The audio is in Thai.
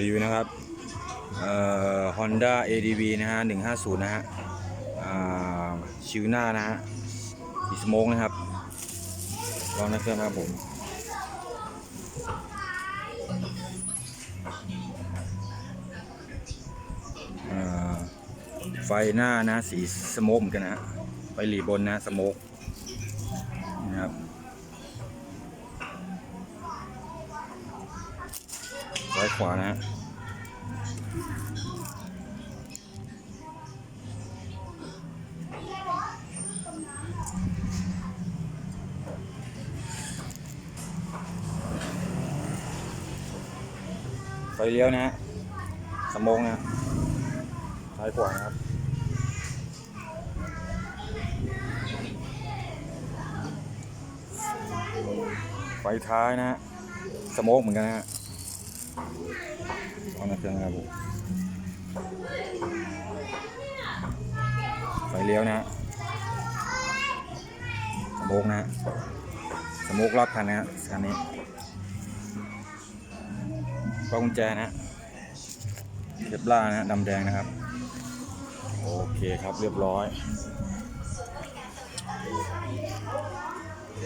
รีวิวนะครับเอ่อ Honda ADV นะฮะ 150 นะฮะอ่าชิวหน้านะฮะสีสโมกนะครับ ลองนะเครื่องนะครับผมอ่าไฟหน้านะสีสโมกเหมือนกันนะฮะไฟหลีบนนะสโมกนะครับ ขวานะฮะไฟเลี้ยวนะฮะสมองนะซ้ายขวานะครับไฟท้ายนะฮะสโมกเหมือนกันนะฮะ อาในเครื่อนะครับผมไฟเลี้ยวนะสโมกนะฮะสโมกรอบคันนะฮะคันนี้กล้องกุญแจนะเรียบล่านะดำแดงนะครับ โอเคครับเรียบร้อย